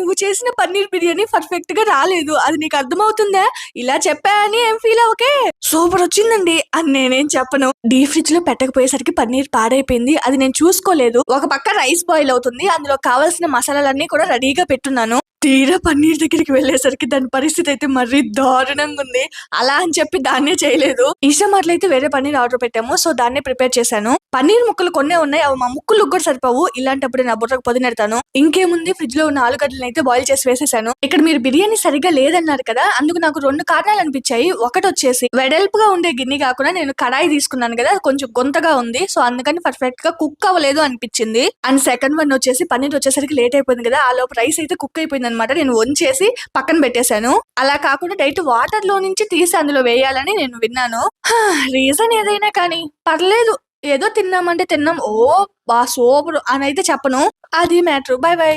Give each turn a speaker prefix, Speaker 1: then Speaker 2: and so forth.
Speaker 1: నువ్వు చేసిన పన్నీర్ బిర్యానీ పర్ఫెక్ట్గా రాలేదు. అది నీకు అర్థమవుతుందా? ఇలా చెప్పా అని ఏం ఫీల్ అవకే సూపర్ వచ్చిందండి. అని నేనేం చెప్పను. డీప్ ఫ్రిడ్జ్లో పెట్టకపోయేసరికి పన్నీర్ పాడైపోయింది. అది నేను చూసుకోలేదు. ఒక పక్క రైస్ బాయిల్ అవుతుంది. అందులో కావాల్సిన మసాలాలన్నీ కూడా రెడీగా పెట్టున్నాను. తీరా పన్నీర్ దగ్గరికి వెళ్ళేసరికి దాని పరిస్థితి అయితే మరీ దారుణంగా ఉంది. అలా అని చెప్పి దాన్నే చేయలేదు. ఇష్టం అట్లయితే వేరే పన్నీర్ ఆర్డర్ పెట్టాము. సో దాన్నే ప్రిపేర్ చేశాను. పన్నీర్ ముక్కలు కొన్నే ఉన్నాయి. అవి మా ముక్కులు కూడా సరిపోవు. ఇలాంటప్పుడు నా బుర్రకు పొదినెడతాను ఇంకేముంది? ఫ్రిడ్జ్లో ఉన్న ఆలుగడ్డలను అయితే బాయిల్ చేసి వేసేసాను. ఇక్కడ మీరు బిర్యానీ సరిగ్గా లేదన్నారు కదా? అందుకు నాకు రెండు కారణాలు అనిపించాయి. ఒకటి వచ్చేసి వెడల్పుగా ఉండే గిన్నె కాకుండా నేను కడాయి తీసుకున్నాను కదా? కొంచెం గొంతగా ఉంది. సో అందుకని పర్ఫెక్ట్గా కుక్ అవ్వలేదు అనిపించింది. అండ్ సెకండ్ వన్ వచ్చేసి పన్నీర్ వచ్చేసరికి లేట్ అయిపోయింది కదా? ఆ లోపు రైస్ అయితే కుక్ అయిపోయింది అనమాట నేను వంచేసి పక్కన పెట్టేశాను. అలా కాకుండా డైరెక్ట్ వాటర్లో నుంచి తీసి అందులో వేయాలని నేను విన్నాను. రీజన్ ఏదైనా కానీ పర్లేదు. ఏదో తిన్నామంటే తిన్నాం. ఓ బా సూపర్. అని అయితే చెప్పను. అది మ్యాటర్ బై బై